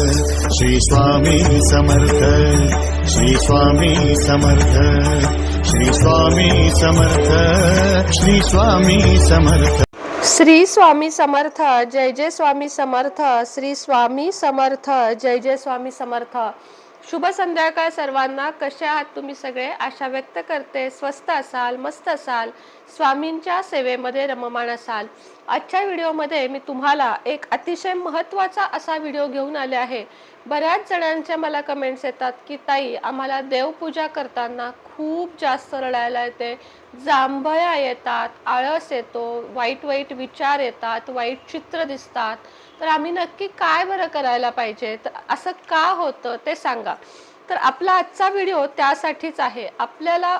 श्री स्वामी समर्थ श्री स्वामी समर्थ श्री स्वामी समर्थ श्री स्वामी समर्थ। श्री स्वामी समर्थ जय जय स्वामी समर्थ श्री स्वामी समर्थ जय जय स्वामी समर्थ. शुभ संध्याकाळ सर्वांना. कसे आहात तुम्ही सगळे? आशा व्यक्त करते. स्वस्त असाल मस्त असाल. स्वामींच्या सेवेमध्ये रममाण असाल आजच्या व्हिडिओमध्ये मी तुम्हाला एक अतिशय महत्त्वाचा असा व्हिडिओ घेऊन आले आहे. बऱ्याच जणांच्या मला कमेंट्स येतात की ताई आम्हाला देवपूजा करताना खूप जास्त रडायला येते. जांभया येतात आळस येतो वाईट वाईट विचार येतात वाईट चित्र दिसतात. तर आम्ही नक्की काय बरं करायला पाहिजे? तर असं का होतं ते सांगा. तर आपला आजचा व्हिडिओ त्यासाठीच आहे. आपल्याला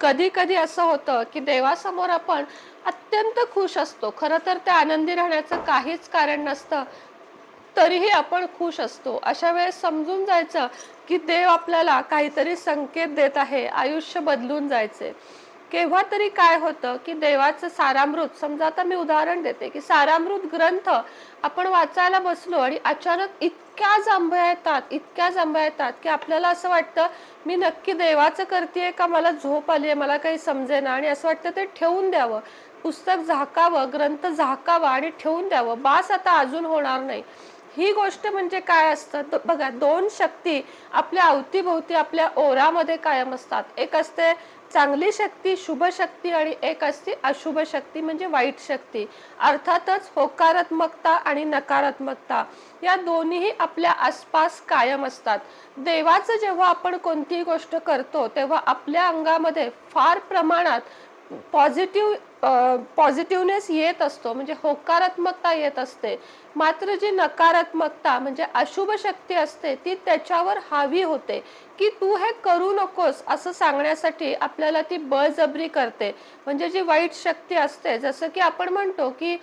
कधी कधी असं होतं की देवासमोर आपण अत्यंत खुश असतो. खरं तर त्या आनंदी राहण्याचं काहीच कारण नसतं तरीही आपण खुश असतो. अशा वेळेस समजून जायचं की देव आपल्याला काहीतरी संकेत देत आहे आयुष्य बदलून जायचे केव्हा तरी काय होतं की देवाचं सारामृत समजा आता मी उदाहरण देते की सारामृत ग्रंथ आपण वाचायला बसलो आणि अचानक इतक्या जांभया येतात इतक्या जांभया येतात की आपल्याला असं वाटतं मी नक्की देवाचं करते का? मला झोप आली आहे मला काही समजेना. आणि असं वाटतं ते ठेवून द्यावं. पुस्तक झाकावं ग्रंथ झाकावा आणि ठेवून द्यावं. बास आता अजून होणार नाही. ही गोष्ट म्हणजे काय असतं? बघा दोन शक्ती आपल्या अवतीभोवती आपल्या ओरामध्ये कायम असतात. एक असते चांगली शक्ती शुभ शक्ती आणि एक असते अशुभ शक्ती म्हणजे वाईट शक्ती. अर्थातच होकारात्मकता आणि नकारात्मकता या दोन्हीही आपल्या आसपास कायम असतात. देवाचं जेव्हा आपण कोणतीही गोष्ट करतो तेव्हा आपल्या अंगामध्ये फार प्रमाणात पॉझिटिव्ह पॉझिटिव्हनेस येत असतो म्हणजे होकारात्मकता येत असते. मात्र जी नकारात्मकता म्हणजे अशुभ शक्ती असते ती त्याच्यावर हावी होते. की तू हे करू नकोस असं सांगण्यासाठी आपल्याला ती बळजबरी करते. म्हणजे जी वाईट शक्ती असते जसं की आपण म्हणतो की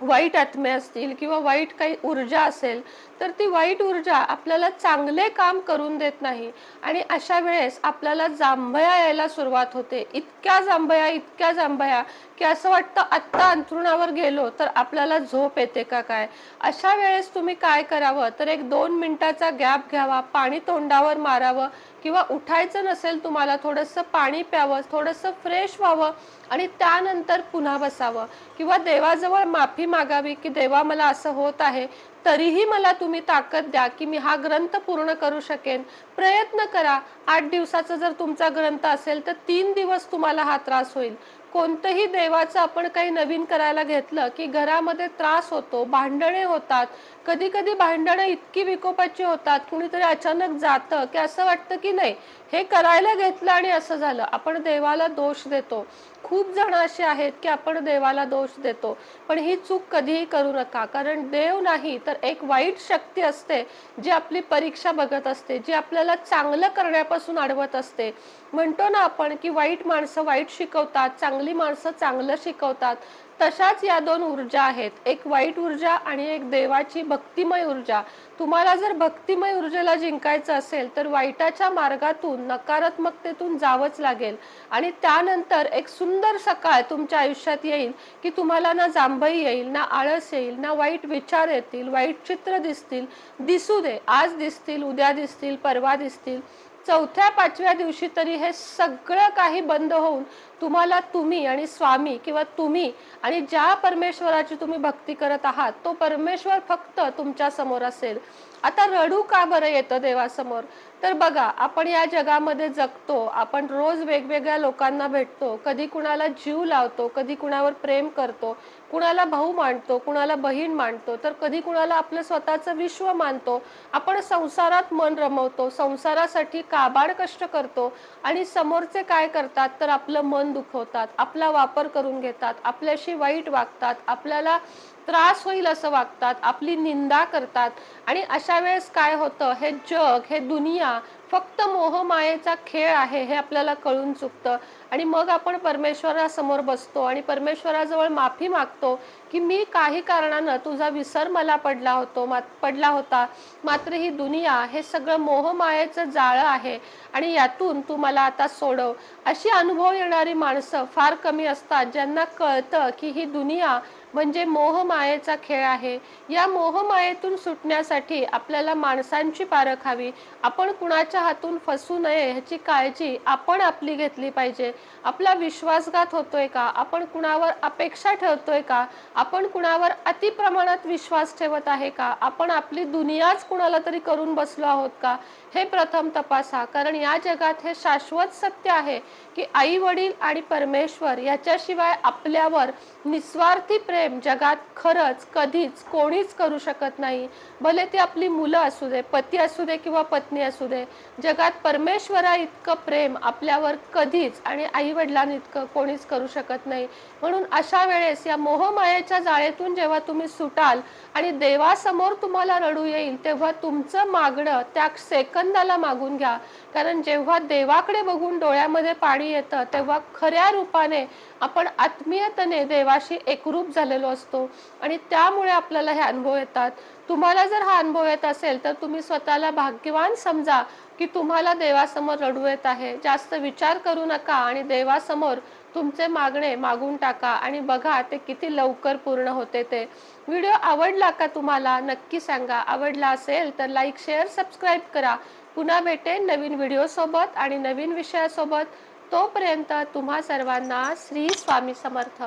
वाईट आत्मे असतील किंवा वाईट काही ऊर्जा असेल तर ती वाईट ऊर्जा आपल्याला चांगले काम करून देत नाही. आणि अशा वेळेस आपल्याला जांभया यायला सुरुवात होते. इतक्या जांभया इतक्या जांभया की असं वाटतं आत्ता अंथरुणावर गेलो तर आपल्याला झोप येते का काय? अशा वेळेस तुम्ही काय करावं? तर एक दोन मिनिटाचा गॅप घ्यावा पाणी तोंडावर मारावं किंवा उठायचं नसेल तुम्हाला थोडंसं पाणी प्यावं थोडंसं फ्रेश व्हावं आणि त्यानंतर पुन्हा बसावं. किंवा देवाजवळ माफी मागावी की देवा मला असं होत आहे तरीही मला तुम्ही ताकद द्या की मी हा ग्रंथ पूर्ण करू शकेन. प्रयत्न करा. आठ दिवसाचा जर तुमचा ग्रंथ असेल तर तीन दिवस तुम्हाला हा त्रास होईल. कोणतंही देवाचं आपण काही नवीन करायला घेतलं की घरामध्ये त्रास होतो भांडणे होतात. कधी कधी भांडणं इतकी विकोपाची होतात कुणीतरी अचानक जातं की असं वाटतं की नाही हे करायला घेतलं आणि असं झालं. आपण देवाला दोष देतो. खूप जण असे आहेत की आपण देवाला दोष देतो. पण ही चूक कधीही करू नका. कारण देव नाही तर एक वाईट शक्ती असते जी आपली परीक्षा बघत असते जी आपल्याला चांगलं करण्यापासून अडवत असते. म्हणतो ना आपण की वाईट माणसं वाईट शिकवतात चांगली माणसं चांगलं शिकवतात. तशाच या दोन ऊर्जा आहेत. एक वाईट ऊर्जा आणि एक देवाची भक्तिमय ऊर्जा. तुम्हाला जर भक्तिमय ऊर्जेला जिंकायचं असेल तर वाईटाच्या मार्गातून नकारात्मकतेतून जावंच लागेल. आणि त्यानंतर एक सुंदर सकाळ तुमच्या आयुष्यात येईल की तुम्हाला ना जांभई येईल ना आळस येईल ना वाईट विचार येतील वाईट चित्र दिसतील दिसू दे आज दिसतील उद्या दिसतील परवा दिसतील चौथ्या पाचव्या दिवशी तरी हे सगळं काही बंद होऊन तुम्हाला तुम्ही आणि स्वामी किंवा तुम्ही आणि ज्या परमेश्वराची तुम्ही भक्ती करत आहात तो परमेश्वर फक्त तुमच्यासमोर असेल. आता रडू का बरं येतं देवासमोर? तर बघा आपण या जगामध्ये जगतो आपण रोज वेगवेगळ्या लोकांना भेटतो कधी कुणाला जीव लावतो कधी कुणावर प्रेम करतो कुणाला भाऊ मानतो कुणाला बहीण मानतो तर कधी कुणाला आपलं स्वतःचं विश्व मानतो. आपण संसारात मन रमवतो संसारासाठी काबाड कष्ट करतो आणि समोरचे काय करतात तर आपलं मन दुखवतात आपला वापर करून घेतात आपल्याशी वाईट वागतात आपल्याला त्रास होईल असं वागतात आपली निंदा करतात. आणि अशा वेळेस काय होतं हे जग हे दुनिया फक्त मोहमायेचा खेळ आहे हे आपल्याला कळून चुकतं. आणि मग आपण परमेश्वरासमोर बसतो आणि परमेश्वराजवळ माफी मागतो की मी काही कारणानं तुझा विसर मला पडला होतो मा पडला होता. मात्र ही दुनिया हे सगळं मोहमायेचं जाळं आहे आणि यातून तू मला आता सोडव. अशी अनुभव येणारी माणसं फार कमी असतात ज्यांना कळतं की ही दुनिया म्हणजे मोहमायेचा खेळ आहे. या मोहमायेतून सुटण्यासाठी आपल्याला माणसांची पारख हवी. आपण कुणाच्या हातून फसू नये ह्याची काळजी आपण आपली घेतली पाहिजे. आपला विश्वासघात होतोय का? आपण कुणावर अपेक्षा ठेवतोय का? आपण कुणावर अति प्रमाणात विश्वास ठेवत आहे का? आपण आपली दुनियाच कुणाला तरी करून बसलो आहोत का? हे प्रथम तपासा. कारण या जगात हे शाश्वत सत्य आहे की आई वडील आणि परमेश्वर याच्याशिवाय आपल्यावर निस्वार्थी प्रेम जगात खरंच कधीच कोणीच करू शकत नाही. भले ती आपली मुलं असू दे पती असू दे किंवा पत्नी असू दे जगात परमेश्वरा इतकं प्रेम आपल्यावर कधीच आणि आई वडिलांइतकं कोणीच करू शकत नाही. म्हणून अशा वेळेस या मोहमायेच्या जाळेतून जेव्हा तुम्ही सुटाल आणि देवासमोर तुम्हाला रडू येईल तेव्हा तुमचं मागणं त्या सेकंदाला मागून घ्या. कारण जेव्हा देवाकडे बघून डोळ्यामध्ये पाणी येतं तेव्हा खऱ्या रूपाने आपण आत्मीयतेने देवाशी एकरूप झालेलो असतो आणि त्यामुळे आपल्याला हे अनुभव येतात. तुम्हाला जर हा अनुभव येत असेल तर तुम्ही स्वतःला भाग्यवान समजा की तुम्हाला देवासमोर रडू येत आहे. जास्त विचार करू नका आणि देवासमोर तुमचे मागणे मागून टाका आणि बघा ते किती लवकर पूर्ण होते ते. व्हिडिओ आवडला का तुम्हाला? नक्की सांगा. आवडला असेल तर लाईक शेअर सबस्क्राईब करा. पुन्हा भेटेन नवीन व्हिडिओसोबत आणि नवीन विषयासोबत. तोपर्यंत तुम्हा सर्वांना श्री स्वामी समर्थ.